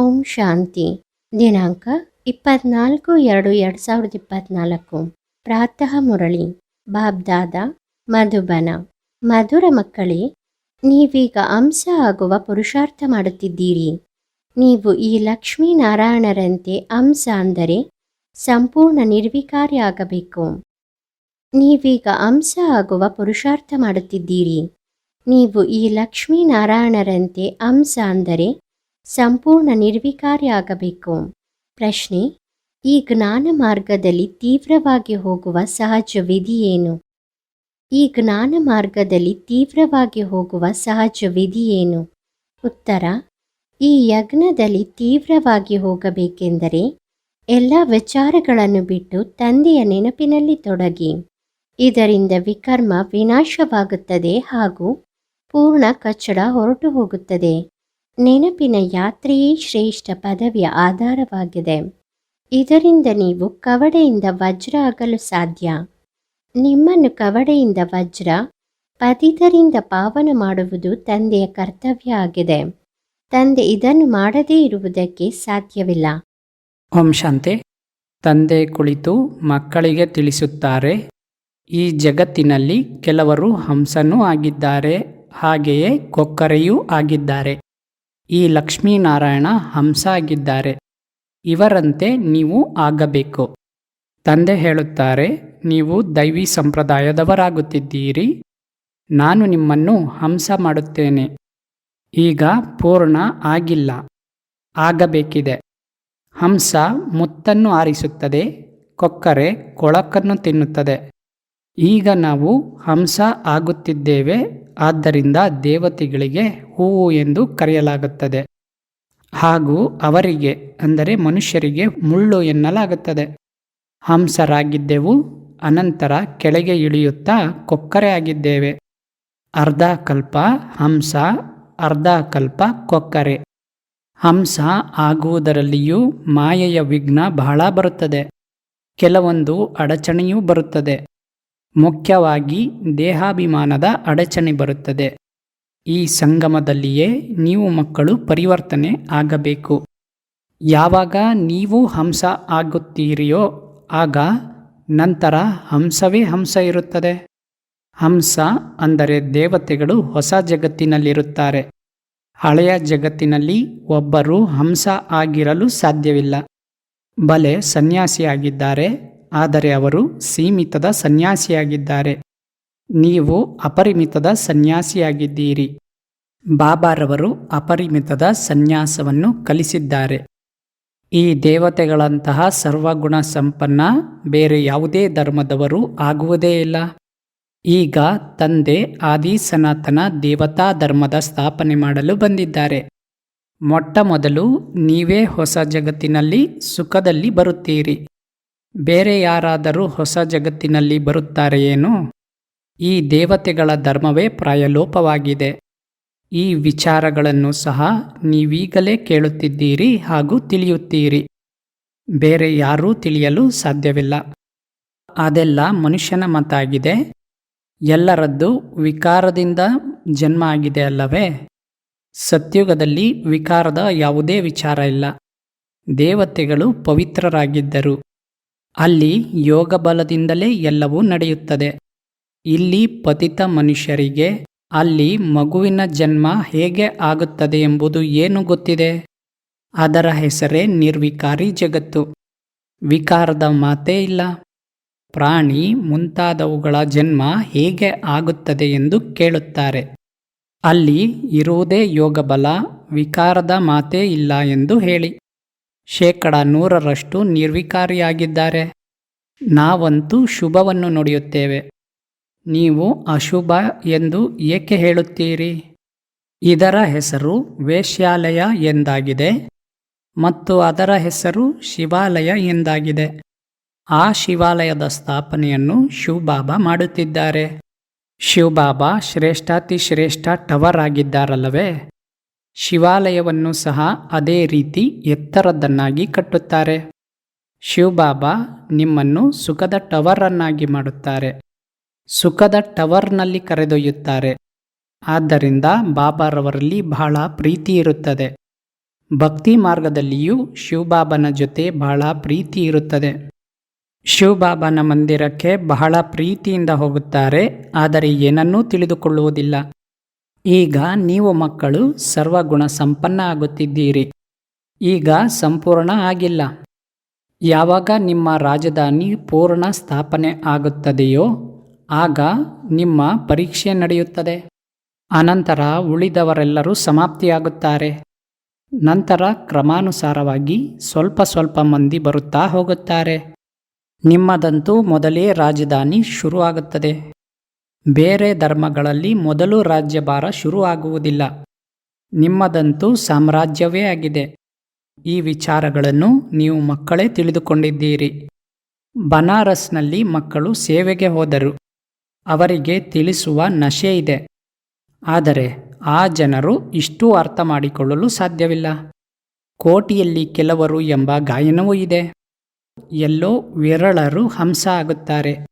ಓಂ ಶಾಂತಿ. ದಿನಾಂಕ ಇಪ್ಪತ್ನಾಲ್ಕು ಎರಡು ಎರಡು ಸಾವಿರದ ಇಪ್ಪತ್ನಾಲ್ಕು. ಪ್ರಾತಃ ಮುರಳಿ. ಬಾಬ್ದಾದ, ಮಧುಬನ. ಮಧುರ ಮಕ್ಕಳೇ, ನೀವೀಗ ಅಂಶ ಆಗುವ ಪುರುಷಾರ್ಥ ಮಾಡುತ್ತಿದ್ದೀರಿ. ನೀವು ಈ ಲಕ್ಷ್ಮೀನಾರಾಯಣರಂತೆ ಅಂಶ ಅಂದರೆ ಸಂಪೂರ್ಣ ನಿರ್ವಿಕಾರಿ ಆಗಬೇಕು ನೀವೀಗ ಅಂಶ ಆಗುವ ಪುರುಷಾರ್ಥ ಮಾಡುತ್ತಿದ್ದೀರಿ. ನೀವು ಈ ಲಕ್ಷ್ಮೀನಾರಾಯಣರಂತೆ ಅಂಶ ಅಂದರೆ ಸಂಪೂರ್ಣ ನಿರ್ವಿಕಾರಿಯಾಗಬೇಕು. ಪ್ರಶ್ನೆ, ಈ ಜ್ಞಾನ ಮಾರ್ಗದಲ್ಲಿ ತೀವ್ರವಾಗಿ ಹೋಗುವ ಸಹಜ ವಿಧಿ ಏನು ಈ ಜ್ಞಾನ ಮಾರ್ಗದಲ್ಲಿ ತೀವ್ರವಾಗಿ ಹೋಗುವ ಸಹಜ ವಿಧಿ ಏನು ಉತ್ತರ, ಈ ಯಜ್ಞದಲ್ಲಿ ತೀವ್ರವಾಗಿ ಹೋಗಬೇಕೆಂದರೆ ಎಲ್ಲ ವಿಚಾರಗಳನ್ನು ಬಿಟ್ಟು ತಂದೆಯ ನೆನಪಿನಲ್ಲಿ ತೊಡಗಿ, ಇದರಿಂದ ವಿಕರ್ಮ ವಿನಾಶವಾಗುತ್ತದೆ ಹಾಗೂ ಪೂರ್ಣ ಕಚ್ಚಡ ಹೊರಟು ಹೋಗುತ್ತದೆ ನೆನಪಿನ ಯಾತ್ರೆಯೇ ಶ್ರೇಷ್ಠ ಪದವಿಯ ಆಧಾರವಾಗಿದೆ. ಇದರಿಂದ ನೀವು ಕವಡೆಯಿಂದ ವಜ್ರ ಆಗಲು ಸಾಧ್ಯ. ನಿಮ್ಮನ್ನು ಕವಡೆಯಿಂದ ವಜ್ರ, ಪತಿತರಿಂದ ಪಾವನ ಮಾಡುವುದು ತಂದೆಯ ಕರ್ತವ್ಯ ಆಗಿದೆ. ತಂದೆ ಇದನ್ನು ಮಾಡದೇ ಇರುವುದಕ್ಕೆ ಸಾಧ್ಯವಿಲ್ಲ. ಓಂ ಶಾಂತೆ. ತಂದೆ ಕುಳಿತು ಮಕ್ಕಳಿಗೆ ತಿಳಿಸುತ್ತಾರೆ. ಈ ಜಗತ್ತಿನಲ್ಲಿ ಕೆಲವರು ಹಂಸನೂ ಆಗಿದ್ದಾರೆ, ಹಾಗೆಯೇ ಕೊಕ್ಕರೆಯೂ ಆಗಿದ್ದಾರೆ. ಈ ಲಕ್ಷ್ಮೀನಾರಾಯಣ ಹಂಸ ಆಗಿದ್ದಾರೆ ಇವರಂತೆ ನೀವು ಆಗಬೇಕು. ತಂದೆ ಹೇಳುತ್ತಾರೆ, ನೀವು ದೈವಿ ಸಂಪ್ರದಾಯದವರಾಗುತ್ತಿದ್ದೀರಿ. ನಾನು ನಿಮ್ಮನ್ನು ಹಂಸ ಮಾಡುತ್ತೇನೆ. ಈಗ ಪೂರ್ಣ ಆಗಿಲ್ಲ. ಆಗಬೇಕಿದೆ. ಹಂಸ ಮುತ್ತನ್ನು ಆರಿಸುತ್ತದೆ, ಕೊಕ್ಕರೆ ಕೊಳಕನ್ನು ತಿನ್ನುತ್ತದೆ. ಈಗ ನಾವು ಹಂಸ ಆಗುತ್ತಿದ್ದೇವೆ ಆದ್ದರಿಂದ ದೇವತೆಗಳಿಗೆ ಹೂವು ಎಂದು ಕರೆಯಲಾಗುತ್ತದೆ. ಹಾಗೂ ಅವರಿಗೆ, ಅಂದರೆ ಮನುಷ್ಯರಿಗೆ, ಮುಳ್ಳು ಎನ್ನಲಾಗುತ್ತದೆ. ಹಂಸರಾಗಿದ್ದೆವು, ಅನಂತರ ಕೆಳಗೆ ಇಳಿಯುತ್ತಾ ಕೊಕ್ಕರೆ ಆಗಿದ್ದೇವೆ. ಅರ್ಧ ಕಲ್ಪ ಹಂಸ, ಅರ್ಧ ಕಲ್ಪ ಕೊಕ್ಕರೆ. ಹಂಸ ಆಗುವುದರಲ್ಲಿಯೂ ಮಾಯೆಯ ವಿಘ್ನ ಬಹಳ ಬರುತ್ತದೆ. ಕೆಲವೊಂದು ಅಡಚಣೆಯೂ ಬರುತ್ತದೆ. ಮುಖ್ಯವಾಗಿ ದೇಹಾಭಿಮಾನದ ಅಡಚಣೆ ಬರುತ್ತದೆ. ಈ ಸಂಗಮದಲ್ಲಿಯೇ ನೀವು ಮಕ್ಕಳು ಪರಿವರ್ತನೆ ಆಗಬೇಕು. ಯಾವಾಗ ನೀವು ಹಂಸ ಆಗುತ್ತೀರಿಯೋ ಆಗ ನಂತರ ಹಂಸವೇ ಹಂಸ ಇರುತ್ತದೆ. ಹಂಸ ಅಂದರೆ ದೇವತೆಗಳು ಹೊಸ ಜಗತ್ತಿನಲ್ಲಿರುತ್ತಾರೆ. ಹಳೆಯ ಜಗತ್ತಿನಲ್ಲಿ ಒಬ್ಬರು ಹಂಸ ಆಗಿರಲು ಸಾಧ್ಯವಿಲ್ಲ. ಬಲೆ ಸನ್ಯಾಸಿಯಾಗಿದ್ದಾರೆ. ಆದರೆ ಅವರು ಸೀಮಿತದ ಸನ್ಯಾಸಿಯಾಗಿದ್ದಾರೆ. ನೀವು ಅಪರಿಮಿತದ ಸನ್ಯಾಸಿಯಾಗಿದ್ದೀರಿ. ಬಾಬಾರವರು ಅಪರಿಮಿತದ ಸನ್ಯಾಸವನ್ನು ಕಲಿಸಿದ್ದಾರೆ. ಈ ದೇವತೆಗಳಂತಹ ಸರ್ವಗುಣ ಸಂಪನ್ನ ಬೇರೆ ಯಾವುದೇ ಧರ್ಮದವರು ಆಗುವುದೇ ಇಲ್ಲ. ಈಗ ತಂದೆ ಆದಿ ಸನಾತನ ದೇವತಾ ಧರ್ಮದ ಸ್ಥಾಪನೆ ಮಾಡಲು ಬಂದಿದ್ದಾರೆ. ಮೊಟ್ಟ ಮೊದಲು ನೀವೇ ಹೊಸ ಜಗತ್ತಿನಲ್ಲಿ ಸುಖದಲ್ಲಿ ಬರುತ್ತೀರಿ. ಬೇರೆ ಯಾರಾದರೂ ಹೊಸ ಜಗತ್ತಿನಲ್ಲಿ ಬರುತ್ತಾರೆಯೇನು, ಈ ದೇವತೆಗಳ ಧರ್ಮವೇ ಪ್ರಾಯಲೋಪವಾಗಿದೆ. ಈ ವಿಚಾರಗಳನ್ನು ಸಹ ನೀವೀಗಲೇ ಕೇಳುತ್ತಿದ್ದೀರಿ ಹಾಗೂ ತಿಳಿಯುತ್ತೀರಿ. ಬೇರೆ ಯಾರೂ ತಿಳಿಯಲು ಸಾಧ್ಯವಿಲ್ಲ. ಅದೆಲ್ಲ ಮನುಷ್ಯನ ಮತಾಗಿದೆ. ಎಲ್ಲರದ್ದು ವಿಕಾರದಿಂದ ಜನ್ಮ ಆಗಿದೆ ಅಲ್ಲವೇ? ಸತ್ಯುಗದಲ್ಲಿ ವಿಕಾರದ ಯಾವುದೇ ವಿಚಾರ ಇಲ್ಲ. ದೇವತೆಗಳು ಪವಿತ್ರರಾಗಿದ್ದರು. ಅಲ್ಲಿ ಯೋಗ ಬಲದಿಂದಲೇ ಎಲ್ಲವೂ ನಡೆಯುತ್ತದೆ. ಇಲ್ಲಿ ಪತಿತ ಮನುಷ್ಯರಿಗೆ, ಅಲ್ಲಿ ಮಗುವಿನ ಜನ್ಮ ಹೇಗೆ ಆಗುತ್ತದೆ ಎಂಬುದು ಏನು ಗೊತ್ತಿದೆ? ಅದರ ಹೆಸರೇ ನಿರ್ವಿಕಾರಿ ಜಗತ್ತು. ವಿಕಾರದ ಮಾತೇ ಇಲ್ಲ. ಪ್ರಾಣಿ ಮುಂತಾದವುಗಳ ಜನ್ಮ ಹೇಗೆ ಆಗುತ್ತದೆ ಎಂದು ಕೇಳುತ್ತಾರೆ. ಅಲ್ಲಿ ಇರುವುದೇ ಯೋಗಬಲ, ವಿಕಾರದ ಮಾತೇ ಇಲ್ಲ ಎಂದು ಹೇಳಿ. ಶೇಕಡ ನೂರರಷ್ಟು ನಿರ್ವಿಕಾರಿಯಾಗಿದ್ದಾರೆ. ನಾವಂತೂ ಶುಭವನ್ನು ನುಡಿಯುತ್ತೇವೆ. ನೀವು ಅಶುಭ ಎಂದು ಏಕೆ ಹೇಳುತ್ತೀರಿ? ಇದರ ಹೆಸರು ವೇಶ್ಯಾಲಯ ಎಂದಾಗಿದೆ ಮತ್ತು ಅದರ ಹೆಸರು ಶಿವಾಲಯ ಎಂದಾಗಿದೆ. ಆ ಶಿವಾಲಯದ ಸ್ಥಾಪನೆಯನ್ನು ಶಿವಬಾಬಾ ಮಾಡುತ್ತಿದ್ದಾರೆ. ಶಿವಬಾಬಾ ಶ್ರೇಷ್ಠಾತಿ ಶ್ರೇಷ್ಠ ಟವರ್ ಆಗಿದ್ದಾರಲ್ಲವೇ? ಶಿವಾಲಯವನ್ನು ಸಹ ಅದೇ ರೀತಿ ಎತ್ತರದನ್ನಾಗಿ ಕಟ್ಟುತ್ತಾರೆ. ಶಿವಬಾಬಾ ನಿಮ್ಮನ್ನು ಸುಖದ ಟವರನ್ನಾಗಿ ಮಾಡುತ್ತಾರೆ. ಸುಖದ ಟವರ್ನಲ್ಲಿ ಕರೆದೊಯ್ಯುತ್ತಾರೆ. ಆದ್ದರಿಂದ ಬಾಬಾರವರಲ್ಲಿ ಬಹಳ ಪ್ರೀತಿ ಇರುತ್ತದೆ. ಭಕ್ತಿ ಮಾರ್ಗದಲ್ಲಿಯೂ ಶಿವಬಾಬನ ಜೊತೆ ಬಹಳ ಪ್ರೀತಿ ಇರುತ್ತದೆ. ಶಿವಬಾಬನ ಮಂದಿರಕ್ಕೆ ಬಹಳ ಪ್ರೀತಿಯಿಂದ ಹೋಗುತ್ತಾರೆ, ಆದರೆ ಏನನ್ನೂ ತಿಳಿದುಕೊಳ್ಳುವುದಿಲ್ಲ. ಈಗ ನೀವು ಮಕ್ಕಳು ಸರ್ವಗುಣ ಸಂಪನ್ನ ಆಗುತ್ತಿದ್ದೀರಿ. ಈಗ ಸಂಪೂರ್ಣ ಆಗಿಲ್ಲ. ಯಾವಾಗ ನಿಮ್ಮ ರಾಜಧಾನಿ ಪೂರ್ಣ ಸ್ಥಾಪನೆ ಆಗುತ್ತದೆಯೋ, ಆಗ ನಿಮ್ಮ ಪರೀಕ್ಷೆ ನಡೆಯುತ್ತದೆ. ಅನಂತರ ಉಳಿದವರೆಲ್ಲರೂ ಸಮಾಪ್ತಿಯಾಗುತ್ತಾರೆ. ನಂತರ ಕ್ರಮಾನುಸಾರವಾಗಿ ಸ್ವಲ್ಪ ಸ್ವಲ್ಪ ಮಂದಿ ಬರುತ್ತಾ ಹೋಗುತ್ತಾರೆ. ನಿಮ್ಮದಂತೂ ಮೊದಲೇ ರಾಜಧಾನಿ ಶುರುವಾಗುತ್ತದೆ. ಬೇರೆ ಧರ್ಮಗಳಲ್ಲಿ ಮೊದಲು ರಾಜ್ಯಭಾರ ಶುರುವಾಗುವುದಿಲ್ಲ. ನಿಮ್ಮದಂತೂ ಸಾಮ್ರಾಜ್ಯವೇ ಆಗಿದೆ. ಈ ವಿಚಾರಗಳನ್ನು ನೀವು ಮಕ್ಕಳೇ ತಿಳಿದುಕೊಂಡಿದ್ದೀರಿ. ಬನಾರಸ್ನಲ್ಲಿ ಮಕ್ಕಳು ಸೇವೆಗೆ ಹೋದರು. ಅವರಿಗೆ ತಿಳಿಸುವ ನಶೆ ಇದೆ. ಆದರೆ ಆ ಜನರು ಇಷ್ಟು ಅರ್ಥ ಮಾಡಿಕೊಳ್ಳಲು ಸಾಧ್ಯವಿಲ್ಲ. ಕೋಟಿಯಲ್ಲಿ ಕೆಲವರು ಎಂಬ ಗಾಯನವೂ ಇದೆ. ಎಲ್ಲೋ ವಿರಳರು ಹಂಸ ಆಗುತ್ತಾರೆ.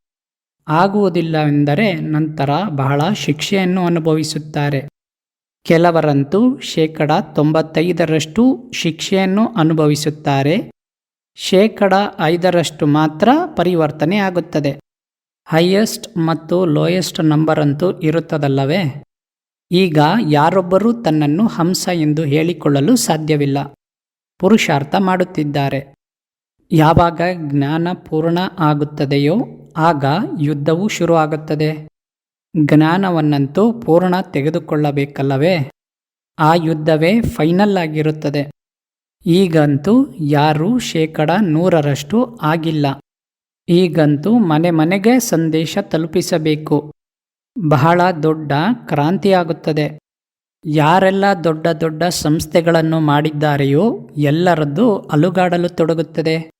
ಆಗುವುದಿಲ್ಲ ಎಂದರೆ ನಂತರ ಬಹಳ ಶಿಕ್ಷೆಯನ್ನು ಅನುಭವಿಸುತ್ತಾರೆ. ಕೆಲವರಂತೂ ಶೇಕಡ ತೊಂಬತ್ತೈದರಷ್ಟು ಶಿಕ್ಷೆಯನ್ನು ಅನುಭವಿಸುತ್ತಾರೆ. ಶೇಕಡ ಐದರಷ್ಟು ಮಾತ್ರ ಪರಿವರ್ತನೆ ಆಗುತ್ತದೆ. ಹೈಯೆಸ್ಟ್ ಮತ್ತು ಲೋಯೆಸ್ಟ್ ನಂಬರ್ ಅಂತೂ ಇರುತ್ತದಲ್ಲವೇ? ಈಗ ಯಾರೊಬ್ಬರೂ ತನ್ನನ್ನು ಹಂಸ ಎಂದು ಹೇಳಿಕೊಳ್ಳಲು ಸಾಧ್ಯವಿಲ್ಲ. ಪುರುಷಾರ್ಥ ಮಾಡುತ್ತಿದ್ದಾರೆ. ಯಾವಾಗ ಜ್ಞಾನ ಪೂರ್ಣ ಆಗುತ್ತದೆಯೋ ಆಗ ಯುದ್ಧವು ಶುರುವಾಗುತ್ತದೆ. ಜ್ಞಾನವನ್ನಂತೂ ಪೂರ್ಣ ತೆಗೆದುಕೊಳ್ಳಬೇಕಲ್ಲವೇ? ಆ ಯುದ್ಧವೇ ಫೈನಲ್ ಆಗಿರುತ್ತದೆ. ಈಗಂತೂ ಯಾರೂ ಶೇಕಡ ನೂರರಷ್ಟು ಆಗಿಲ್ಲ. ಈಗಂತೂ ಮನೆ ಮನೆಗೆ ಸಂದೇಶ ತಲುಪಿಸಬೇಕು. ಬಹಳ ದೊಡ್ಡ ಕ್ರಾಂತಿಯಾಗುತ್ತದೆ. ಯಾರೆಲ್ಲ ದೊಡ್ಡ ದೊಡ್ಡ ಸಂಸ್ಥೆಗಳನ್ನು ಮಾಡಿದ್ದಾರೆಯೋ ಎಲ್ಲರದ್ದು ಅಲುಗಾಡಲು ತೊಡಗುತ್ತದೆ.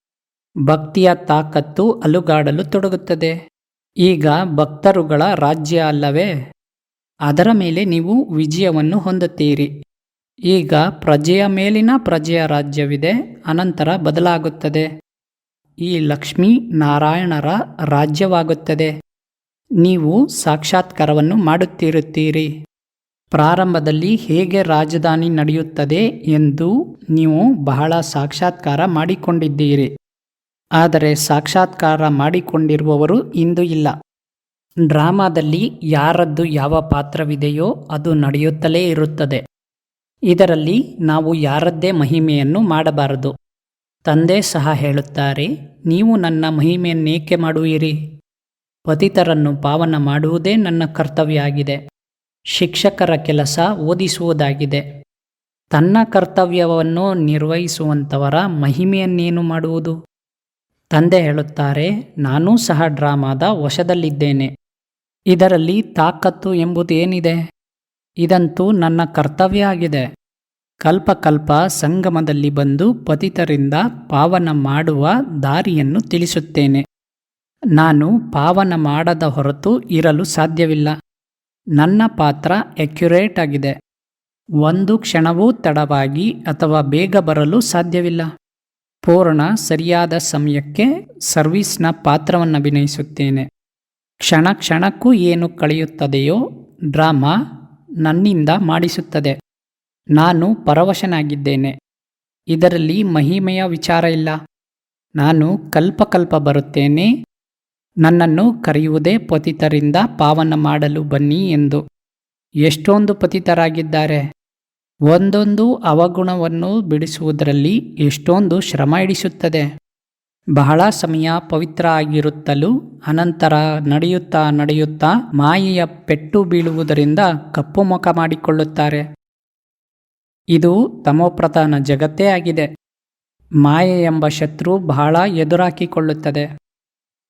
ಭಕ್ತಿಯ ತಾಕತ್ತು ಅಲುಗಾಡಲು ತೊಡಗುತ್ತದೆ. ಈಗ ಭಕ್ತರುಗಳ ರಾಜ್ಯ ಅಲ್ಲವೇ? ಅದರ ಮೇಲೆ ನೀವು ವಿಜಯವನ್ನು ಹೊಂದುತ್ತೀರಿ. ಈಗ ಪ್ರಜೆಯ ಮೇಲಿನ ಪ್ರಜೆಯ ರಾಜ್ಯವಿದೆ, ಅನಂತರ ಬದಲಾಗುತ್ತದೆ. ಈ ಲಕ್ಷ್ಮೀ ನಾರಾಯಣರ ರಾಜ್ಯವಾಗುತ್ತದೆ. ನೀವು ಸಾಕ್ಷಾತ್ಕಾರವನ್ನು ಮಾಡುತ್ತಿರುತ್ತೀರಿ. ಪ್ರಾರಂಭದಲ್ಲಿ ಹೇಗೆ ರಾಜಧಾನಿ ನಡೆಯುತ್ತದೆ ಎಂದು ನೀವು ಬಹಳ ಸಾಕ್ಷಾತ್ಕಾರ ಮಾಡಿಕೊಂಡಿದ್ದೀರಿ. ಆದರೆ ಸಾಕ್ಷಾತ್ಕಾರ ಮಾಡಿಕೊಂಡಿರುವವರು ಇಂದು ಇಲ್ಲ. ಡ್ರಾಮಾದಲ್ಲಿ ಯಾರದ್ದು ಯಾವ ಪಾತ್ರವಿದೆಯೋ ಅದು ನಡೆಯುತ್ತಲೇ ಇರುತ್ತದೆ. ಇದರಲ್ಲಿ ನಾವು ಯಾರದ್ದೇ ಮಹಿಮೆಯನ್ನು ಮಾಡಬಾರದು. ತಂದೆ ಸಹ ಹೇಳುತ್ತಾರೆ, ನೀವು ನನ್ನ ಮಹಿಮೆಯನ್ನೇಕೆ ಮಾಡುವಿರಿ? ಪತಿತರನ್ನು ಪಾವನ ಮಾಡುವುದೇ ನನ್ನ ಕರ್ತವ್ಯ ಆಗಿದೆ ಶಿಕ್ಷಕರ ಕೆಲಸ ಓದಿಸುವುದಾಗಿದೆ. ತನ್ನ ಕರ್ತವ್ಯವನ್ನು ನಿರ್ವಹಿಸುವಂಥವರ ಮಹಿಮೆಯನ್ನೇನು ಮಾಡುವುದು? ತಂದೆ ಹೇಳುತ್ತಾರೆ, ನಾನೂ ಸಹ ಡ್ರಾಮಾದ ವಶದಲ್ಲಿದ್ದೇನೆ. ಇದರಲ್ಲಿ ತಾಕತ್ತು ಎಂಬುದೇನಿದೆ? ಇದಂತೂ ನನ್ನ ಕರ್ತವ್ಯ ಆಗಿದೆ ಕಲ್ಪಕಲ್ಪ ಸಂಗಮದಲ್ಲಿ ಬಂದು ಪತಿತರಿಂದ ಪಾವನ ಮಾಡುವ ದಾರಿಯನ್ನು ತಿಳಿಸುತ್ತೇನೆ. ನಾನು ಪಾವನ ಮಾಡದ ಹೊರತು ಇರಲು ಸಾಧ್ಯವಿಲ್ಲ. ನನ್ನ ಪಾತ್ರ ಎಕ್ಯುರೇಟ್ ಆಗಿದೆ. ಒಂದು ಕ್ಷಣವೂ ತಡವಾಗಿ ಅಥವಾ ಬೇಗ ಬರಲು ಸಾಧ್ಯವಿಲ್ಲ. ಪೂರ್ಣ ಸರಿಯಾದ ಸಮಯಕ್ಕೆ ಸರ್ವಿಸ್ನ ಪಾತ್ರವನ್ನು ಅಭಿನಯಿಸುತ್ತೇನೆ. ಕ್ಷಣ ಕ್ಷಣಕ್ಕೂ ಏನು ಕಳೆಯುತ್ತದೆಯೋ ಡ್ರಾಮಾ ನನ್ನಿಂದ ಮಾಡಿಸುತ್ತದೆ. ನಾನು ಪರವಶನಾಗಿದ್ದೇನೆ. ಇದರಲ್ಲಿ ಮಹಿಮೆಯ ವಿಚಾರ ಇಲ್ಲ. ನಾನು ಕಲ್ಪಕಲ್ಪ ಬರುತ್ತೇನೆ. ನನ್ನನ್ನು ಕರೆಯುವುದೇ ಪತಿತರಿಂದ ಪಾವನ ಮಾಡಲು ಬನ್ನಿ ಎಂದು. ಎಷ್ಟೊಂದು ಪತಿತರಾಗಿದ್ದಾರೆ. ಒಂದೊಂದು ಅವಗುಣವನ್ನು ಬಿಡಿಸುವುದರಲ್ಲಿ ಎಷ್ಟೊಂದು ಶ್ರಮ ಇಡಿಸುತ್ತದೆ. ಬಹಳ ಸಮಯ ಪವಿತ್ರ ಆಗಿರುತ್ತಲೂ ಅನಂತರ ನಡೆಯುತ್ತಾ ನಡೆಯುತ್ತಾ ಮಾಯೆಯ ಪೆಟ್ಟು ಬೀಳುವುದರಿಂದ ಕಪ್ಪು ಮುಖ ಮಾಡಿಕೊಳ್ಳುತ್ತಾರೆ. ಇದು ತಮೋಪ್ರಧಾನ ಜಗತ್ತೇ ಆಗಿದೆ. ಮಾಯೆ ಎಂಬ ಶತ್ರು ಬಹಳ ಎದುರಾಕಿಕೊಳ್ಳುತ್ತದೆ.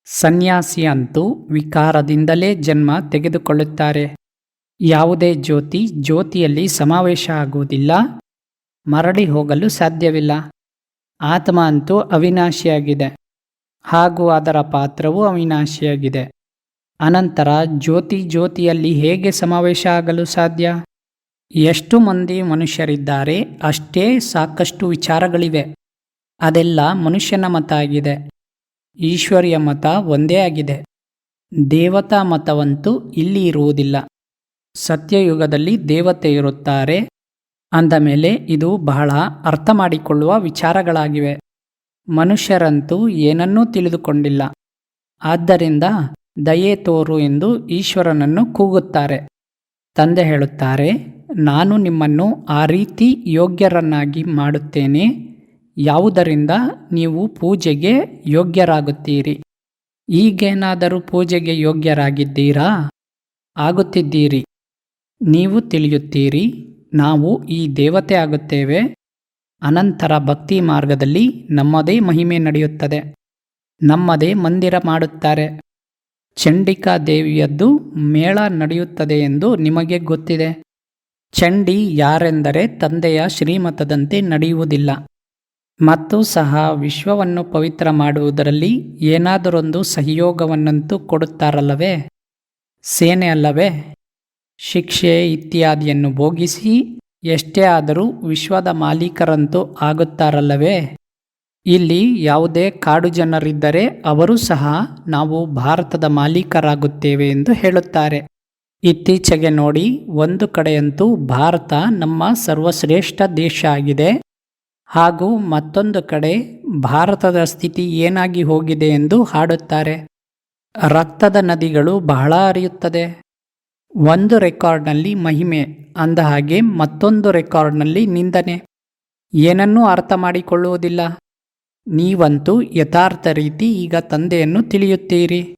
ಸನ್ಯಾಸಿ ಅಂತೂ ವಿಕಾರದಿಂದಲೇ ಜನ್ಮ ತೆಗೆದುಕೊಳ್ಳುತ್ತಾರೆ. ಯಾವುದೇ ಜ್ಯೋತಿ ಜ್ಯೋತಿಯಲ್ಲಿ ಸಮಾವೇಶ ಆಗುವುದಿಲ್ಲ, ಮರಳಿ ಹೋಗಲು ಸಾಧ್ಯವಿಲ್ಲ. ಆತ್ಮ ಅಂತೂ ಅವಿನಾಶಿಯಾಗಿದೆ. ಹಾಗೂ ಅದರ ಪಾತ್ರವೂ ಅವಿನಾಶಿಯಾಗಿದೆ. ಅನಂತರ ಜ್ಯೋತಿ ಜ್ಯೋತಿಯಲ್ಲಿ ಹೇಗೆ ಸಮಾವೇಶ ಆಗಲು ಸಾಧ್ಯ? ಎಷ್ಟು ಮಂದಿ ಮನುಷ್ಯರಿದ್ದಾರೆ ಅಷ್ಟೇ ಸಾಕಷ್ಟು ವಿಚಾರಗಳಿವೆ. ಅದೆಲ್ಲ ಮನುಷ್ಯನ ಮತ ಆಗಿದೆ. ಈಶ್ವರ್ಯ ಮತ ಒಂದೇ ಆಗಿದೆ. ದೇವತಾ ಮತವಂತೂ ಇಲ್ಲಿ ಇರುವುದಿಲ್ಲ. ಸತ್ಯಯುಗದಲ್ಲಿ ದೇವತೆ ಇರುತ್ತಾರೆ ಅಂದ ಮೇಲೆ ಇದು ಬಹಳ ಅರ್ಥ ಮಾಡಿಕೊಳ್ಳುವ ವಿಚಾರಗಳಾಗಿವೆ. ಮನುಷ್ಯರಂತೂ ಏನನ್ನೂ ತಿಳಿದುಕೊಂಡಿಲ್ಲ. ಆದ್ದರಿಂದ ದಯೆ ತೋರು ಎಂದು ಈಶ್ವರನನ್ನು ಕೂಗುತ್ತಾರೆ. ತಂದೆ ಹೇಳುತ್ತಾರೆ, ನಾನು ನಿಮ್ಮನ್ನು ಆ ರೀತಿ ಯೋಗ್ಯರನ್ನಾಗಿ ಮಾಡುತ್ತೇನೆ. ಯಾವುದರಿಂದ ನೀವು ಪೂಜೆಗೆ ಯೋಗ್ಯರಾಗುತ್ತೀರಿ? ಈಗೇನಾದರೂ ಪೂಜೆಗೆ ಯೋಗ್ಯರಾಗಿದ್ದೀರಾ? ಆಗುತ್ತಿದ್ದೀರಿ. ನೀವು ತಿಳಿಯುತ್ತೀರಿ, ನಾವು ಈ ದೇವತೆ ಆಗುತ್ತೇವೆ. ಅನಂತರ ಭಕ್ತಿ ಮಾರ್ಗದಲ್ಲಿ ನಮ್ಮದೇ ಮಹಿಮೆ ನಡೆಯುತ್ತದೆ. ನಮ್ಮದೇ ಮಂದಿರ ಮಾಡುತ್ತಾರೆ. ಚಂಡಿಕಾ ದೇವಿಯದ್ದು ಮೇಳ ನಡೆಯುತ್ತದೆ ಎಂದು ನಿಮಗೆ ಗೊತ್ತಿದೆ. ಚಂಡಿ ಯಾರೆಂದರೆ ತಂದೆಯ ಶ್ರೀಮತದಂತೆ ನಡೆಯುವುದಿಲ್ಲ. ಮತ್ತು ಸಹ ವಿಶ್ವವನ್ನು ಪವಿತ್ರ ಮಾಡುವುದರಲ್ಲಿ ಏನಾದರೊಂದು ಸಹಯೋಗವನ್ನಂತೂ ಕೊಡುತ್ತಾರಲ್ಲವೇ? ಸೇನೆ ಅಲ್ಲವೇ? ಶಿಕ್ಷೆ ಇತ್ಯಾದಿಯನ್ನು ಭೋಗಿಸಿ ಎಷ್ಟೇ ಆದರೂ ವಿಶ್ವದ ಮಾಲೀಕರಂತೂ ಆಗುತ್ತಾರಲ್ಲವೇ? ಇಲ್ಲಿ ಯಾವುದೇ ಕಾಡು ಜನರಿದ್ದರೆ ಅವರು ಸಹ ನಾವು ಭಾರತದ ಮಾಲೀಕರಾಗುತ್ತೇವೆ ಎಂದು ಹೇಳುತ್ತಾರೆ. ಇತ್ತೀಚೆಗೆ ನೋಡಿ, ಒಂದು ಕಡೆಯಂತೂ ಭಾರತ ನಮ್ಮ ಸರ್ವಶ್ರೇಷ್ಠ ದೇಶ ಆಗಿದೆ. ಹಾಗೂ ಮತ್ತೊಂದು ಕಡೆ ಭಾರತದ ಸ್ಥಿತಿ ಏನಾಗಿ ಹೋಗಿದೆ ಎಂದು ಹಾಡುತ್ತಾರೆ. ರಕ್ತದ ನದಿಗಳು ಬಹಳ ಹರಿಯುತ್ತದೆ. ಒಂದು ರೆಕಾರ್ಡ್ನಲ್ಲಿ ಮಹಿಮೆ ಅಂದ ಹಾಗೆ ಮತ್ತೊಂದು ರೆಕಾರ್ಡ್ನಲ್ಲಿ ನಿಂದನೆ. ಏನನ್ನೂ ಅರ್ಥ ಮಾಡಿಕೊಳ್ಳುವುದಿಲ್ಲ. ನೀವಂತೂ ಯಥಾರ್ಥ ರೀತಿ ಈಗ ತಂದೆಯನ್ನು ತಿಳಿಯುತ್ತೀರಿ.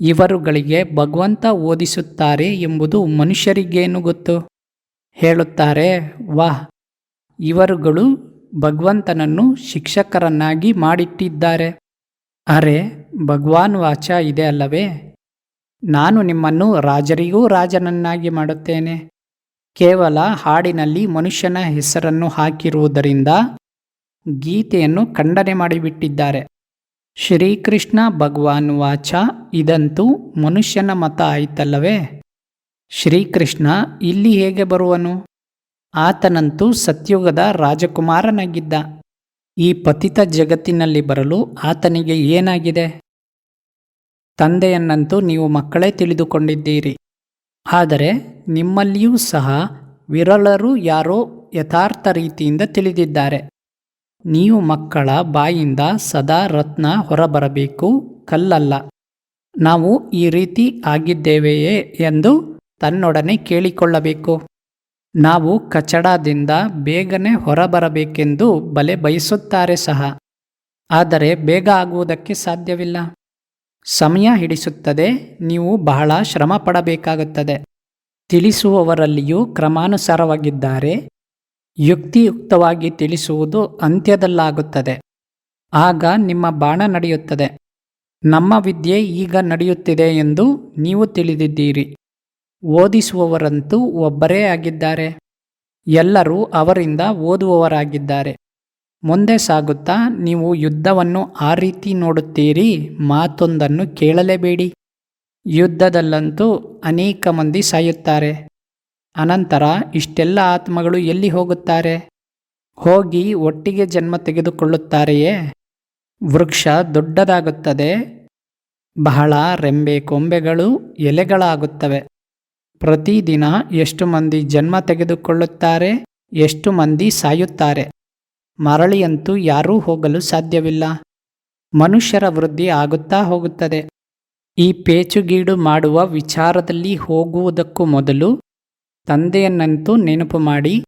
ಇವರುಗಳಿಗೆ ಭಗವಂತ ಓದಿಸುತ್ತಾರೆ ಎಂಬುದು ಮನುಷ್ಯರಿಗೇನು ಗೊತ್ತು? ಹೇಳುತ್ತಾರೆ, ವಾಹ್! ಇವರುಗಳು ಭಗವಂತನನ್ನು ಶಿಕ್ಷಕರನ್ನಾಗಿ ಮಾಡಿಟ್ಟಿದ್ದಾರೆ. ಅರೆ, ಭಗವಾನ್ ವಾಚ ಇದೆ ಅಲ್ಲವೇ? ನಾನು ನಿಮ್ಮನ್ನು ರಾಜರಿಗೂ ರಾಜನನ್ನಾಗಿ ಮಾಡುತ್ತೇನೆ. ಕೇವಲ ಹಾಡಿನಲ್ಲಿ ಮನುಷ್ಯನ ಹೆಸರನ್ನು ಹಾಕಿರುವುದರಿಂದ ಗೀತೆಯನ್ನು ಖಂಡನೆ ಮಾಡಿಬಿಟ್ಟಿದ್ದಾರೆ. ಶ್ರೀಕೃಷ್ಣ ಭಗವಾನ್ ವಾಚ, ಇದಂತೂ ಮನುಷ್ಯನ ಮತ ಆಯಿತಲ್ಲವೇ? ಶ್ರೀಕೃಷ್ಣ ಇಲ್ಲಿ ಹೇಗೆ ಬರುವನು? ಆತನಂತೂ ಸತ್ಯುಗದ ರಾಜಕುಮಾರನಾಗಿದ್ದ. ಈ ಪತಿತ ಜಗತ್ತಿನಲ್ಲಿ ಬರಲು ಆತನಿಗೆ ಏನಾಗಿದೆ? ತಂದೆಯನ್ನಂತೂ ನೀವು ಮಕ್ಕಳೇ ತಿಳಿದುಕೊಂಡಿದ್ದೀರಿ. ಆದರೆ ನಿಮ್ಮಲ್ಲಿಯೂ ಸಹ ವಿರಳರು ಯಾರೋ ಯಥಾರ್ಥ ರೀತಿಯಿಂದ ತಿಳಿದಿದ್ದಾರೆ. ನೀವು ಮಕ್ಕಳ ಬಾಯಿಂದ ಸದಾ ರತ್ನ ಹೊರಬರಬೇಕು, ಕಲ್ಲಲ್ಲ. ನಾವು ಈ ರೀತಿ ಆಗಿದ್ದೇವೆಯೇ ಎಂದು ತನ್ನೊಡನೆ ಕೇಳಿಕೊಳ್ಳಬೇಕು. ನಾವು ಕಚಡದಿಂದ ಬೇಗನೆ ಹೊರಬರಬೇಕೆಂದು ಬಲೆ ಬಯಸುತ್ತಾರೆ ಸಹ. ಆದರೆ ಬೇಗ ಆಗುವುದಕ್ಕೆ ಸಾಧ್ಯವಿಲ್ಲ. ಸಮಯ ಹಿಡಿಸುತ್ತದೆ, ನೀವು ಬಹಳ ಶ್ರಮ ಪಡಬೇಕಾಗುತ್ತದೆ ತಿಳಿಸುವವರಲ್ಲಿಯೂ ಕ್ರಮಾನುಸಾರವಾಗಿದ್ದಾರೆ. ಯುಕ್ತಿಯುಕ್ತವಾಗಿ ತಿಳಿಸುವುದು ಅಂತ್ಯದಲ್ಲಾಗುತ್ತದೆ. ಆಗ ನಿಮ್ಮ ಬಾಣ ನಡೆಯುತ್ತದೆ. ನಮ್ಮ ವಿದ್ಯೆ ಈಗ ನಡೆಯುತ್ತಿದೆ ಎಂದು ನೀವು ತಿಳಿದಿದ್ದೀರಿ. ಓದಿಸುವವರಂತೂ ಒಬ್ಬರೇ ಆಗಿದ್ದಾರೆ. ಎಲ್ಲರೂ ಅವರಿಂದ ಓದುವವರಾಗಿದ್ದಾರೆ. ಮುಂದೆ ಸಾಗುತ್ತಾ, ನೀವು ಯುದ್ಧವನ್ನು ಆ ರೀತಿ ನೋಡುತ್ತೀರಿ, ಮಾತೊಂದನ್ನು ಕೇಳಲೇಬೇಡಿ. ಯುದ್ಧದಲ್ಲಂತೂ ಅನೇಕ ಮಂದಿ ಸಾಯುತ್ತಾರೆ. ಅನಂತರ ಇಷ್ಟೆಲ್ಲ ಆತ್ಮಗಳು ಎಲ್ಲಿ ಹೋಗುತ್ತಾರೆ? ಹೋಗಿ ಒಟ್ಟಿಗೆ ಜನ್ಮ ತೆಗೆದುಕೊಳ್ಳುತ್ತಾರೆಯೇ? ವೃಕ್ಷ ದೊಡ್ಡದಾಗುತ್ತದೆ. ಬಹಳ ರೆಂಬೆ ಕೊಂಬೆಗಳು ಎಲೆಗಳಾಗುತ್ತವೆ. ಪ್ರತಿದಿನ ಎಷ್ಟು ಮಂದಿ ಜನ್ಮ ತೆಗೆದುಕೊಳ್ಳುತ್ತಾರೆ, ಎಷ್ಟು ಮಂದಿ ಸಾಯುತ್ತಾರೆ? ಮರಳಿಯಂತೂ ಯಾರೂ ಹೋಗಲು ಸಾಧ್ಯವಿಲ್ಲ. ಮನುಷ್ಯರ ವೃದ್ಧಿ ಆಗುತ್ತಾ ಹೋಗುತ್ತದೆ. ಈ ಪೇಚುಗೀಡು ಮಾಡುವ ವಿಚಾರದಲ್ಲಿ ಹೋಗುವುದಕ್ಕೂ ಮೊದಲು ತಂದೆಯನ್ನಂತೂ ನೆನಪು ಮಾಡಿ,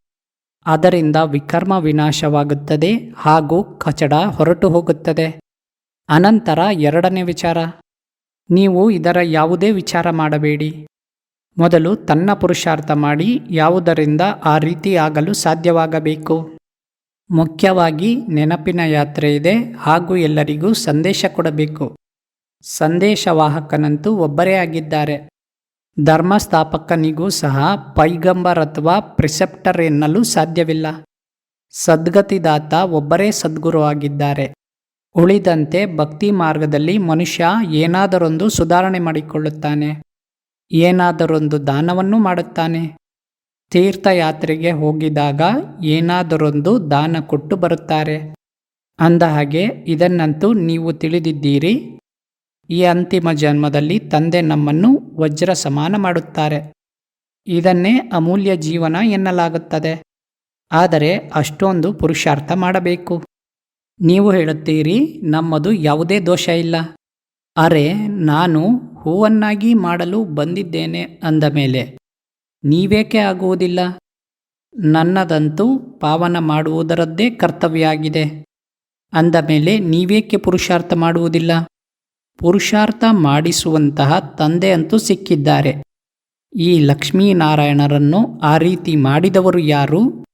ಅದರಿಂದ ವಿಕರ್ಮ ವಿನಾಶವಾಗುತ್ತದೆ ಹಾಗೂ ಕಚಡ ಹೊರಟು ಹೋಗುತ್ತದೆ. ಅನಂತರ ಎರಡನೇ ವಿಚಾರ, ನೀವು ಇದರ ಯಾವುದೇ ವಿಚಾರ ಮಾಡಬೇಡಿ. ಮೊದಲು ತನ್ನ ಪುರುಷಾರ್ಥ ಮಾಡಿ, ಯಾವುದರಿಂದ ಆ ರೀತಿ ಆಗಲು ಸಾಧ್ಯವಾಗಬೇಕು? ಮುಖ್ಯವಾಗಿ ನೆನಪಿನ ಯಾತ್ರೆ ಇದೆ ಹಾಗೂ ಎಲ್ಲರಿಗೂ ಸಂದೇಶ ಕೊಡಬೇಕು. ಸಂದೇಶವಾಹಕನಂತೂ ಒಬ್ಬರೇ ಆಗಿದ್ದಾರೆ. ಧರ್ಮಸ್ಥಾಪಕನಿಗೂ ಸಹ ಪೈಗಂಬರ್ ಅಥವಾ ಪ್ರಿಸೆಪ್ಟರ್ ಎನ್ನಲು ಸಾಧ್ಯವಿಲ್ಲ. ಸದ್ಗತಿದಾತ ಒಬ್ಬರೇ ಸದ್ಗುರು ಆಗಿದ್ದಾರೆ. ಉಳಿದಂತೆ ಭಕ್ತಿ ಮಾರ್ಗದಲ್ಲಿ ಮನುಷ್ಯ ಏನಾದರೊಂದು ಸುಧಾರಣೆ ಮಾಡಿಕೊಳ್ಳುತ್ತಾನೆ. ಏನಾದರೊಂದು ದಾನವನ್ನು ಮಾಡುತ್ತಾನೆ. ತೀರ್ಥಯಾತ್ರೆಗೆ ಹೋಗಿದಾಗ ಏನಾದರೊಂದು ದಾನ ಕೊಟ್ಟು ಬರುತ್ತಾರೆ. ಅಂದ ಹಾಗೆ, ಇದನ್ನಂತೂ ನೀವು ತಿಳಿದಿದ್ದೀರಿ. ಈ ಅಂತಿಮ ಜನ್ಮದಲ್ಲಿ ತಂದೆ ನಮ್ಮನ್ನು ವಜ್ರ ಸಮಾನ ಮಾಡುತ್ತಾರೆ. ಇದನ್ನೇ ಅಮೂಲ್ಯ ಜೀವನ ಎನ್ನಲಾಗುತ್ತದೆ. ಆದರೆ ಅಷ್ಟೊಂದು ಪುರುಷಾರ್ಥ ಮಾಡಬೇಕು. ನೀವು ಹೇಳುತ್ತೀರಿ, ನಮ್ಮದು ಯಾವುದೇ ದೋಷ ಇಲ್ಲ. ಅರೆ, ನಾನು ಹೂವನ್ನಾಗಿ ಮಾಡಲು ಬಂದಿದ್ದೇನೆ ಅಂದ ಮೇಲೆ ನೀವೇಕೆ ಆಗುವುದಿಲ್ಲ? ನನ್ನದಂತೂ ಪಾವನ ಮಾಡುವುದರದ್ದೇ ಕರ್ತವ್ಯ ಆಗಿದೆ ಅಂದ ಮೇಲೆ ನೀವೇಕೆ ಪುರುಷಾರ್ಥ ಮಾಡುವುದಿಲ್ಲ? ಪುರುಷಾರ್ಥ ಮಾಡಿಸುವಂತಹ ತಂದೆ ಅಂತೂ ಸಿಕ್ಕಿದ್ದಾರೆ. ಈ ಲಕ್ಷ್ಮೀನಾರಾಯಣರನ್ನು ಆ ರೀತಿ ಮಾಡಿದವರು ಯಾರು?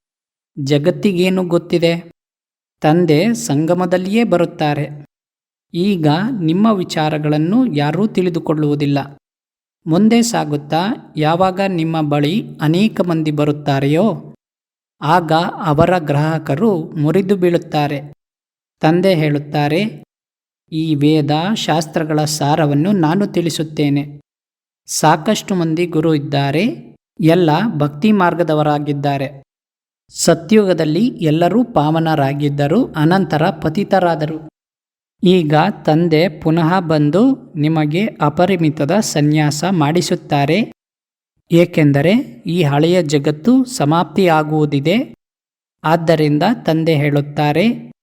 ಜಗತ್ತಿಗೇನು ಗೊತ್ತಿದೆ? ತಂದೆ ಸಂಗಮದಲ್ಲಿಯೇ ಬರುತ್ತಾರೆ. ಈಗ ನಿಮ್ಮ ವಿಚಾರಗಳನ್ನು ಯಾರೂ ತಿಳಿದುಕೊಳ್ಳುವುದಿಲ್ಲ. ಮುಂದೆ ಸಾಗುತ್ತಾ ಯಾವಾಗ ನಿಮ್ಮ ಬಳಿ ಅನೇಕ ಮಂದಿ ಬರುತ್ತಾರೆಯೋ, ಆಗ ಅವರ ಗ್ರಾಹಕರು ಮುರಿದು ಬೀಳುತ್ತಾರೆ. ತಂದೆ ಹೇಳುತ್ತಾರೆ, ಈ ವೇದ ಶಾಸ್ತ್ರಗಳ ಸಾರವನ್ನು ನಾನು ತಿಳಿಸುತ್ತೇನೆ. ಸಾಕಷ್ಟು ಮಂದಿ ಗುರು ಇದ್ದಾರೆ, ಎಲ್ಲ ಭಕ್ತಿ ಮಾರ್ಗದವರಾಗಿದ್ದಾರೆ. ಸತ್ಯುಗದಲ್ಲಿ ಎಲ್ಲರೂ ಪಾವನರಾಗಿದ್ದರು, ಅನಂತರ ಪತಿತರಾದರು. ಈಗ ತಂದೆ ಪುನಃ ಬಂದು ನಿಮಗೆ ಅಪರಿಮಿತದ ಸನ್ಯಾಸ ಮಾಡಿಸುತ್ತಾರೆ. ಏಕೆಂದರೆ ಈ ಹಳೆಯ ಜಗತ್ತು ಸಮಾಪ್ತಿಯಾಗುವುದಿದೆ. ಆದ್ದರಿಂದ ತಂದೆ ಹೇಳುತ್ತಾರೆ,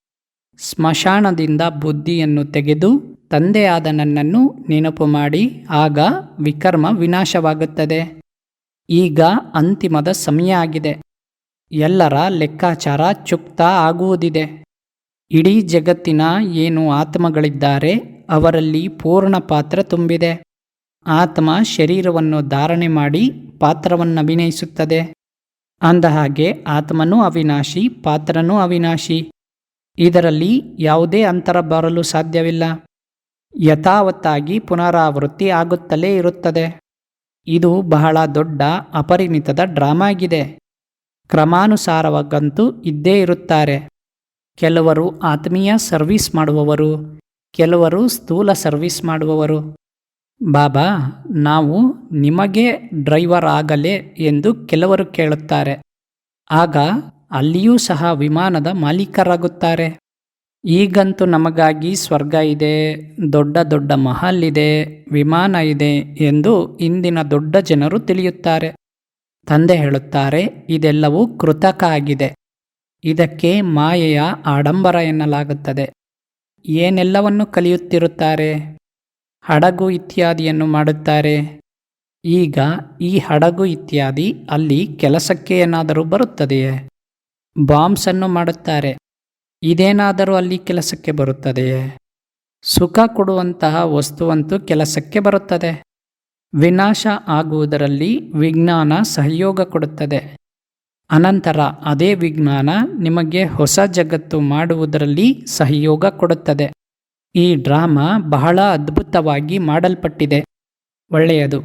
ಸ್ಮಶಾನದಿಂದ ಬುದ್ಧಿಯನ್ನು ತೆಗೆದು ತಂದೆಯಾದ ನನ್ನನ್ನು ನೆನಪು ಮಾಡಿ, ಆಗ ವಿಕರ್ಮ ವಿನಾಶವಾಗುತ್ತದೆ. ಈಗ ಅಂತಿಮದ ಸಮಯ ಆಗಿದೆ. ಎಲ್ಲರ ಲೆಕ್ಕಾಚಾರ ಚುಕ್ತ ಆಗುವುದಿದೆ. ಇಡೀ ಜಗತ್ತಿನ ಏನು ಆತ್ಮಗಳಿದ್ದಾರೆ, ಅವರಲ್ಲಿ ಪೂರ್ಣ ಪಾತ್ರ ತುಂಬಿದೆ. ಆತ್ಮ ಶರೀರವನ್ನು ಧಾರಣೆ ಮಾಡಿ ಪಾತ್ರವನ್ನು ಅಭಿನಯಿಸುತ್ತದೆ. ಅಂದ ಹಾಗೆ ಆತ್ಮನೂ ಅವಿನಾಶಿ, ಪಾತ್ರನೂ ಅವಿನಾಶಿ. ಇದರಲ್ಲಿ ಯಾವುದೇ ಅಂತರ ಬರಲು ಸಾಧ್ಯವಿಲ್ಲ. ಯಥಾವತ್ತಾಗಿ ಪುನರಾವೃತ್ತಿ ಆಗುತ್ತಲೇ ಇರುತ್ತದೆ. ಇದು ಬಹಳ ದೊಡ್ಡ ಅಪರಿಮಿತದ ಡ್ರಾಮಾ ಆಗಿದೆ ಕ್ರಮಾನುಸಾರವಾಗಂತೂ ಇದ್ದೇ ಇರುತ್ತಾರೆ. ಕೆಲವರು ಆತ್ಮೀಯ ಸರ್ವಿಸ್ ಮಾಡುವವರು, ಕೆಲವರು ಸ್ಥೂಲ ಸರ್ವಿಸ್ ಮಾಡುವವರು. ಬಾಬಾ, ನಾವು ನಿಮಗೆ ಡ್ರೈವರ್ ಆಗಲೇ ಎಂದು ಕೆಲವರು ಕೇಳುತ್ತಾರೆ. ಆಗ ಅಲ್ಲಿಯೂ ಸಹ ವಿಮಾನದ ಮಾಲೀಕರಾಗುತ್ತಾರೆ. ಈಗಂತೂ ನಮಗಾಗಿ ಸ್ವರ್ಗ ಇದೆ, ದೊಡ್ಡ ದೊಡ್ಡ ಮಹಲ್ ಇದೆ, ವಿಮಾನ ಇದೆ ಎಂದು ಇಂದಿನ ದೊಡ್ಡ ಜನರು ತಿಳಿಯುತ್ತಾರೆ. ತಂದೆ ಹೇಳುತ್ತಾರೆ, ಇದೆಲ್ಲವೂ ಕೃತಕ ಆಗಿದೆ. ಇದಕ್ಕೆ ಮಾಯೆಯ ಆಡಂಬರ ಎನ್ನಲಾಗುತ್ತದೆ. ಏನೆಲ್ಲವನ್ನು ಕಲಿಯುತ್ತಿರುತ್ತಾರೆ? ಹಡಗು ಇತ್ಯಾದಿಯನ್ನು ಮಾಡುತ್ತಾರೆ. ಈಗ ಈ ಹಡಗು ಇತ್ಯಾದಿ ಅಲ್ಲಿ ಕೆಲಸಕ್ಕೆ ಏನಾದರೂ ಬರುತ್ತದೆಯೇ? ಬಾಂಬ್ಸನ್ನು ಮಾಡುತ್ತಾರೆ. ಇದೇನಾದರೂ ಅಲ್ಲಿ ಕೆಲಸಕ್ಕೆ ಬರುತ್ತದೆಯೇ? ಸುಖ ಕೊಡುವಂತಹ ವಸ್ತುವಂತೂ ಕೆಲಸಕ್ಕೆ ಬರುತ್ತದೆ. ವಿನಾಶ ಆಗುವುದರಲ್ಲಿ ವಿಜ್ಞಾನ ಸಹಯೋಗ ಕೊಡುತ್ತದೆ. ಅನಂತರ ಅದೇ ವಿಜ್ಞಾನ ನಿಮಗೆ ಹೊಸ ಜಗತ್ತು ಮಾಡುವುದರಲ್ಲಿ ಸಹಯೋಗ ಕೊಡುತ್ತದೆ. ಈ ಡ್ರಾಮಾ ಬಹಳ ಅದ್ಭುತವಾಗಿ ಮಾಡಲ್ಪಟ್ಟಿದೆ. ಒಳ್ಳೆಯದು.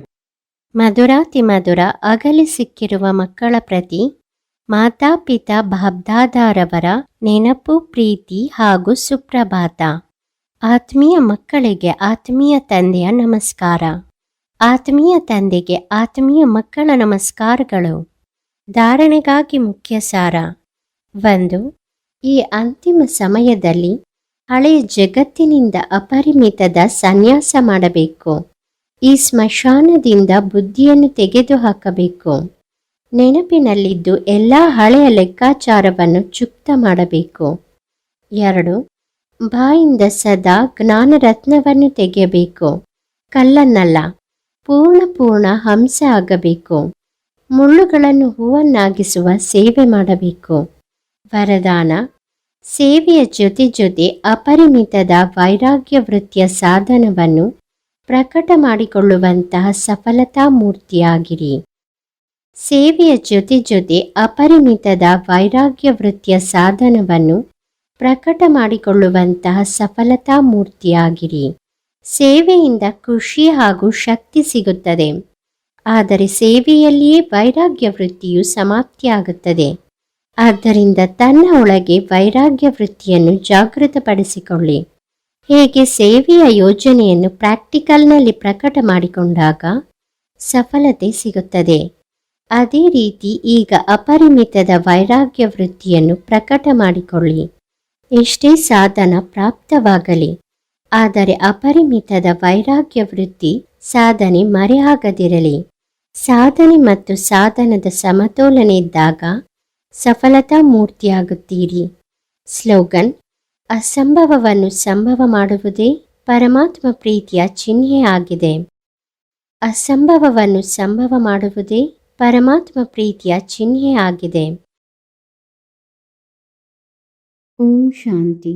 ಮಧುರಾತಿ ಮಧುರ ಅಗಲಿ ಸಿಕ್ಕಿರುವ ಮಕ್ಕಳ ಪ್ರತಿ ಮಾತಾಪಿತಾ ಭಾಬ್ದಾದಾರವರ ನೆನಪು, ಪ್ರೀತಿ ಹಾಗೂ ಸುಪ್ರಭಾತ. ಆತ್ಮೀಯ ಮಕ್ಕಳಿಗೆ ಆತ್ಮೀಯ ತಂದೆಯ ನಮಸ್ಕಾರ. ಆತ್ಮೀಯ ತಂದೆಗೆ ಆತ್ಮೀಯ ಮಕ್ಕಳ ನಮಸ್ಕಾರಗಳು. ಧಾರಣೆಗಾಗಿ ಮುಖ್ಯ ಸಾರ. ಒಂದು, ಈ ಅಂತಿಮ ಸಮಯದಲ್ಲಿ ಹಳೆಯ ಜಗತ್ತಿನಿಂದ ಅಪರಿಮಿತದ ಸನ್ಯಾಸ ಮಾಡಬೇಕು. ಈ ಸ್ಮಶಾನದಿಂದ ಬುದ್ಧಿಯನ್ನು ತೆಗೆದುಹಾಕಬೇಕು. ನೆನಪಿನಲ್ಲಿದ್ದು ಎಲ್ಲ ಹಳೆಯ ಲೆಕ್ಕಾಚಾರವನ್ನು ಚುಕ್ತ ಮಾಡಬೇಕು. ಎರಡು, ಬಾಯಿಂದ ಸದಾ ಜ್ಞಾನರತ್ನವನ್ನು ತೆಗೆಯಬೇಕು. ಕಲ್ಲನ್ನಲ್ಲ, ಪೂರ್ಣ ಪೂರ್ಣ ಹಂಸ ಆಗಬೇಕು. ಮುಳ್ಳುಗಳನ್ನು ಹೂವನ್ನಾಗಿಸುವ ಸೇವೆ ಮಾಡಬೇಕು. ವರದಾನ, ಸೇವೆಯ ಜೊತೆ ಜೊತೆ ಅಪರಿಮಿತದ ವೈರಾಗ್ಯ ವೃತ್ತಿಯ ಸಾಧನವನ್ನು ಪ್ರಕಟ ಮಾಡಿಕೊಳ್ಳುವಂತಹ ಸಫಲತಾ ಮೂರ್ತಿಯಾಗಿರಿ. ಸೇವೆಯ ಜೊತೆ ಜೊತೆ ಅಪರಿಮಿತದ ವೈರಾಗ್ಯ ವೃತ್ತಿಯ ಸಾಧನವನ್ನು ಪ್ರಕಟ ಮಾಡಿಕೊಳ್ಳುವಂತಹ ಸಫಲತಾ ಮೂರ್ತಿಯಾಗಿರಿ. ಸೇವೆಯಿಂದ ಖುಷಿ ಹಾಗೂ ಶಕ್ತಿ ಸಿಗುತ್ತದೆ. ಆದರೆ ಸೇವೆಯಲ್ಲಿಯೇ ವೈರಾಗ್ಯ ವೃತ್ತಿಯು ಸಮಾಪ್ತಿಯಾಗುತ್ತದೆ. ಆದ್ದರಿಂದ ತನ್ನ ಒಳಗೆ ವೈರಾಗ್ಯ ವೃತ್ತಿಯನ್ನು ಜಾಗೃತಪಡಿಸಿಕೊಳ್ಳಿ. ಹೇಗೆ ಸೇವೆಯ ಯೋಜನೆಯನ್ನು ಪ್ರಾಕ್ಟಿಕಲ್ನಲ್ಲಿ ಪ್ರಕಟ ಮಾಡಿಕೊಂಡಾಗ ಸಫಲತೆ ಸಿಗುತ್ತದೆ. ಅದೇ ರೀತಿ ಈಗ ಅಪರಿಮಿತದ ವೈರಾಗ್ಯ ವೃತ್ತಿಯನ್ನು ಪ್ರಕಟ ಮಾಡಿಕೊಳ್ಳಿ. ಎಷ್ಟೇ ಸಾಧನ ಪ್ರಾಪ್ತವಾಗಲಿ. ಆದರೆ ಅಪರಿಮಿತದ ವೈರಾಗ್ಯ ವೃತ್ತಿ ಸಾಧನೆ ಮರೆಯಾಗದಿರಲಿ. ಸಾಧನೆ ಮತ್ತು ಸಾಧನದ ಸಮತೋಲನ ಇದ್ದಾಗ ಸಫಲತಾ ಮೂರ್ತಿಯಾಗುತ್ತೀರಿ. ಸ್ಲೋಗನ್, ಅಸಂಭವವನ್ನು ಸಂಭವ ಮಾಡುವುದೇ ಪರಮಾತ್ಮ ಪ್ರೀತಿಯ ಚಿಹ್ನೆ ಆಗಿದೆ. ಅಸಂಭವವನ್ನು ಸಂಭವ ಮಾಡುವುದೇ ಪರಮಾತ್ಮ ಪ್ರೀತಿಯ ಚಿಹ್ನೆ ಆಗಿದೆ. ಓಂ ಶಾಂತಿ.